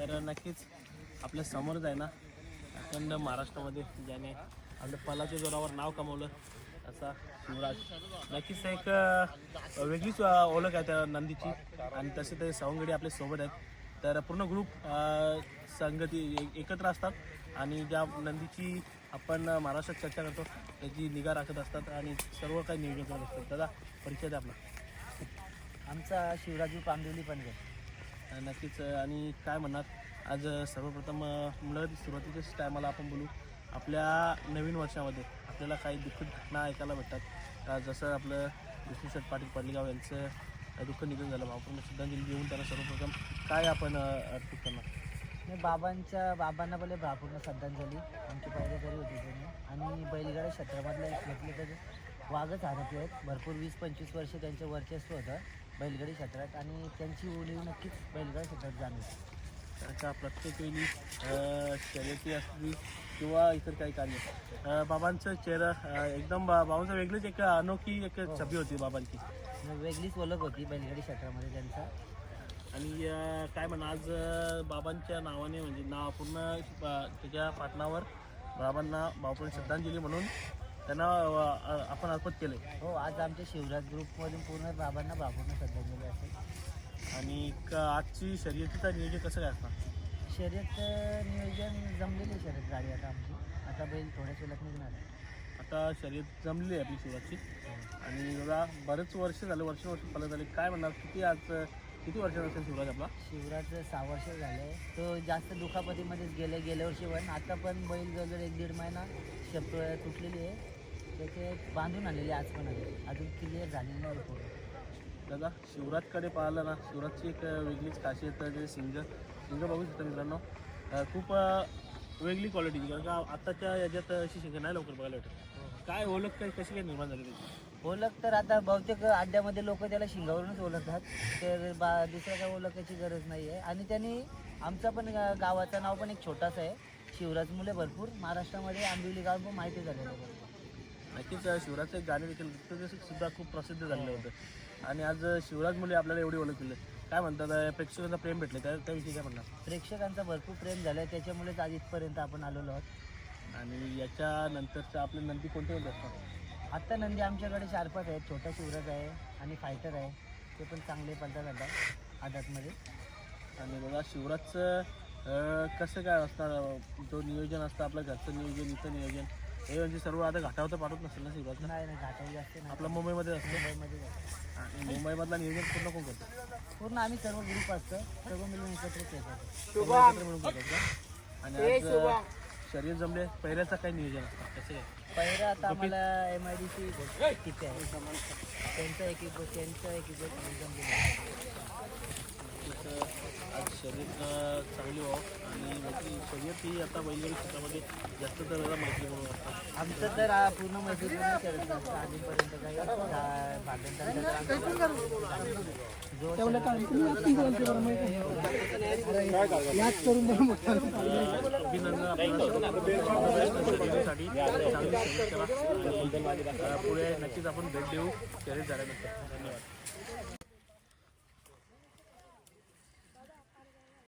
तर नक्कीच आपल्या समोरच आहे ना अखंड महाराष्ट्रामध्ये ज्याने आपल्या पलाच्या जोरावर नाव कमवलं असा शिवराज. नक्कीच एक वेगळीच ओळख आहे त्या नंदीची. आणि तसे ते सवंगडी आपल्यासोबत आहेत. तर पूर्ण ग्रुप संगती एक- एकत्र असतात. आणि ज्या नंदीची आपण महाराष्ट्रात चर्चा करतो त्याची निगा राखत असतात आणि सर्व काही नियोजन करत असतात. दादा परिचय द्या आपला. आमचा शिवराजू पांडुली पण गट नक्कीच. आणि काय म्हणणार? आज सर्वप्रथम मुलं सुरुवातीच्याच टायमाला आपण बोलू. आपल्या नवीन वर्षामध्ये आपल्याला काही दुःखद घटना ऐकायला भेटतात. का जसं आपलं विष्णू शेठ पाटील पडलेगाव यांचं दुःख निधन झालं. भावपूर्ण श्रद्धांजली देऊन त्यांना सर्वप्रथम काय आपण अर्पित करणार? बाबांच्या बाबांना पहिले भापूर्ण श्रद्धांजली. आमची पहिले घरी होती त्यांनी. आणि बैलगाडा क्षेत्रामधलं एक म्हटलं तर वाघच हरपले आहेत. भरपूर वीस पंचवीस वर्ष त्यांचं वर्चस्व होतं. बैलगाडी क्षेत्रात आणि त्यांची उणीव नक्कीच बैलगाडी क्षेत्रात जाणवते त्याच्या प्रत्येक वेळी शर्यती असली किंवा इतर काही कार्य बाबांचं चेहरा एकदम बा- बाबांचं वेगळीच एक अनोखी एक छबी होती बाबांची. वेगळीच ओळख होती बैलगाडी क्षेत्रामध्ये त्यांचा. आणि काय म्हणा आज बाबांच्या नावाने म्हणजे नाव पूर्ण त्याच्या पाटणावर बाबांना भावपूर्ण श्रद्धांजली म्हणून त्यांना आपण अर्पण केले हो आज आमच्या शिवराज ग्रुपमधून पूर्ण बाबांना भापूर्ण श्रद्धांजली असेल आणि क- आजची शर्यतीचं नियोजन कसं काय असणार? शर्यत अं, नियोजन जमलेली आहे शर्यत गाडी आता आमची. आता बैल थोड्याच वेळात निघणार आहे. आता शर्यत जमली आहे आपली शिवराजची. आणि बघा बरेच वर्ष झाले वर्ष वर्ष फलत झाले. काय म्हणणार? किती आज किती वर्षाचा असेल शिवराज आपला? शिवराज सहा वर्ष झाले. तो जास्त दुखापतीमध्येच गेले गेल्या वर्षी पण. आता पण बैल जवळ एक दीड महिना शप तुटलेली आहे. त्याचे बांधून आलेली आज पण आले अजून क्लिअर झालेली नाही पूर्ण. दादा शिवराजकडे पाहिलं ना शिवराजची एक वेगळीच खासियत आहे, जे सिंग. सिंग बघू शकता मित्रांनो. खूप वेगळी क्वालिटीची कारण का आताच्या याच्यात अशी शिंग नाही लवकर बघायला भेटत. काय ओळख काय कशी काय निर्माण झाली त्याची? ओळख तर आता बहुतेक अड्ड्यामध्ये लोक त्याला शिंगावरूनच ओळखतात. तर बा दुसऱ्या काय ओळखायची गरज नाही आहे. आणि त्यांनी आमचा पण गावाचं नाव पण एक छोटासा आहे. शिवराज मुले भरपूर. महाराष्ट्रामध्ये आंबिवली गाव पण माहिती झालेलं. नक्कीच शिवराजचं एक गाणे देखील सुद्धा खूप प्रसिद्ध झालेलं होतं. आणि आज शिवराज मुले आपल्याला एवढी ओळख केली काय म्हणतात प्रेक्षकांचा प्रेम भेटले त्या त्याविषयी काय म्हणणार? प्रेक्षकांचा भरपूर प्रेम झालं आहे त्याच्यामुळेच आज इथपर्यंत आपण आलेलो आहोत. आणि याच्या नंतरचं आपले नंदी कोणते कोणते असतात आत्ता नंदी आमच्याकडे चार पाच आहेत. छोटा शिवराज आहे आणि फायटर आहे. ते पण चांगले पडतात आता आदातमध्ये. आणि बघा शिवराजचं कसं काय असणार? जो नियोजन असतं आपलं घरचं नियोजन इथं नियोजन. हे म्हणजे सर्व आता घाटावर तर पाठवत नसेल ना शिवराजला नाही नाही घाटावर जास्त नाही. आपलं मुंबईमध्ये असतं? मुंबईमध्ये जास्त. आणि मुंबईमधला नियोजन पूर्ण कोण करतं? पूर्ण आम्ही सर्व ग्रुप असतं. सर्व मिळून एकत्रच येतात सर्व एकत्र मिळून करतात का? आणि आज अ, शर्यत जमले. पहिल्याचं काय नियोजन असतं? कसं काय? पहिलं आता आम्हाला एम आय डी सी किती आहे? त्यांचं एक एक त्यांचं एक एक तसं आज शर्यत चांगली व्हावं आणि मैत्री शर्यत ही आता बैलगाडी क्षेत्रामध्ये जास्त तर मैत्री म्हणून असतात आमचं तर आ, पूर्ण मैत्रीपूर्ण शर्यत असतं अजूनपर्यंत काही आ, भांडण तंडण तर आमचं जोर अभिनंदन आपल्याला शर्यतीसाठी. चांगली शर्यत करा. आणि, अ, पुढे नक्कीच आपण भेट देऊ. शर्यत झाल्यानंतर धन्यवाद.